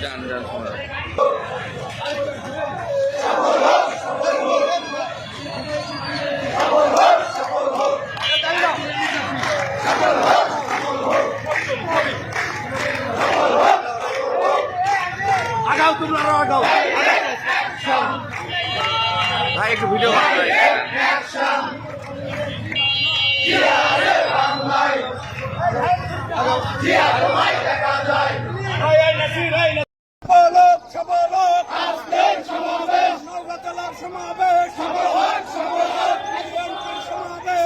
যান যান আগাও তোমরা আগাও। ভাই একটু ভিডিও করতে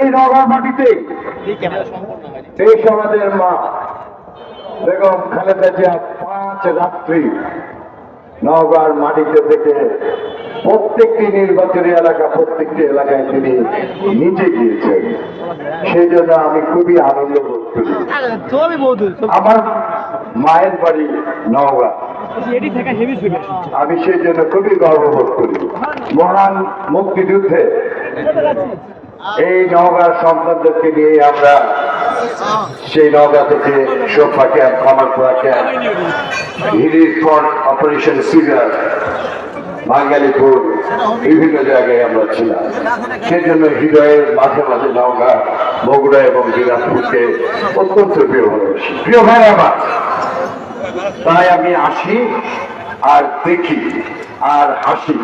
এই নগর মাটিতে। এই সমাজের মা বেগম খালেদা জিয়া পাঁচ রাত্রি নওগাঁর মাটিতে থেকে প্রত্যেকটি নির্বাচনী এলাকা প্রত্যেকটি এলাকায় তিনি নিজে গিয়েছেন। সেই জন্য আমি খুবই আনন্দ বোধ করি। আমার মায়ের বাড়ি নওগাঁ। আমি সেই জন্য খুবই গর্ববোধ করি। মহান মুক্তিযুদ্ধে এই নওগাঁর সন্তানদেরকে নিয়ে আমরা সেই নওগাঁ থেকে সোফা ক্যাম্প কামারপুরা ক্যাম্প হিরির ফর অপারেশন সিগার বাঙালিপুর বিভিন্ন জায়গায় আমরা ছিলাম। সেজন্য হৃদয়ের মাঝে মাঝে নওগাঁ, বগুড়া এবং দিনাজপুরকে অত্যন্ত প্রিয় ভালোবাসি। প্রিয় ভাই আমার, তাই আমি আসি আর দেখি আর হাসি।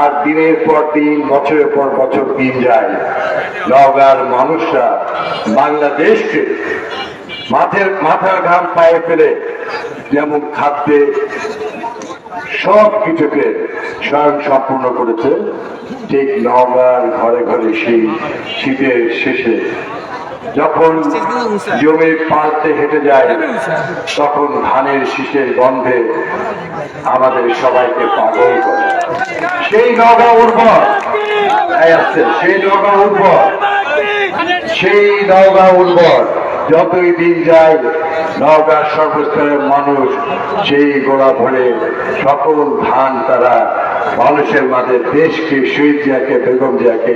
আর দিনের পর দিন, বছরের পর বছর দিন যায়। নওগাঁর মানুষরা বাংলাদেশকে মাথের মাথার ঘাম পায়ে ফেলে যেমন খাদ্যে সব কিছুকে স্বয়ং সম্পূর্ণ করেছে, ঠিক নওগাঁর ঘরে ঘরে সেই শীতের শেষে যখন জমির পাড়তে হেঁটে যায় তখন ধানের শীষের গন্ধে আমাদের সবাইকে পাগল করে। সেই নগা উর্বর সেই নগা উর্বর সেই নওগাঁ উর্বর যতই দিন যায় নওগাঁর সর্বস্তরের মানুষ সেই গোড়া ভরে সকল ধান তারা মানুষের মাঝে দেশকে শহীদ জিয়াকে বেগম জিয়াকে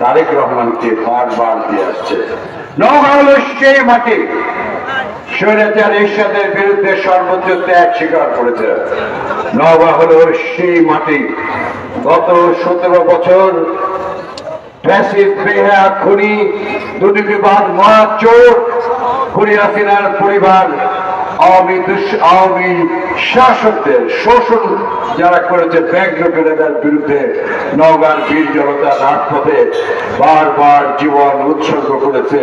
তারেক রহমানকে বারবার দিয়ে আসছে। সেই মাটি স্বৈরাচার এরশাদের বিরুদ্ধে সর্বোচ্চ ত্যাগ স্বীকার করেছে। নওগাঁ হলো সেই মাটি গত সতেরো বছর খুনি, দুর্নীতিবাদ, মহাচোর খুনি হাসিনার পরিবার আওয়ামী আওয়ামী শাসকদের শোষণ যারা করেছে ব্যাংক লোকেরাদের বিরুদ্ধে নওগাঁর বীর জনতা রাজপথে বারবার জীবন উৎসর্গ করেছে,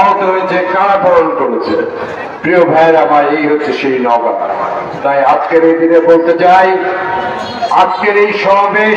আহত হয়েছে, কারাবরণ করেছে। প্রিয় ভাইয়ের, আমার এই হচ্ছে সেই নওগাঁ। তাই আজকের এই দিনে বলতে চাই, আজকের এই সমাবেশ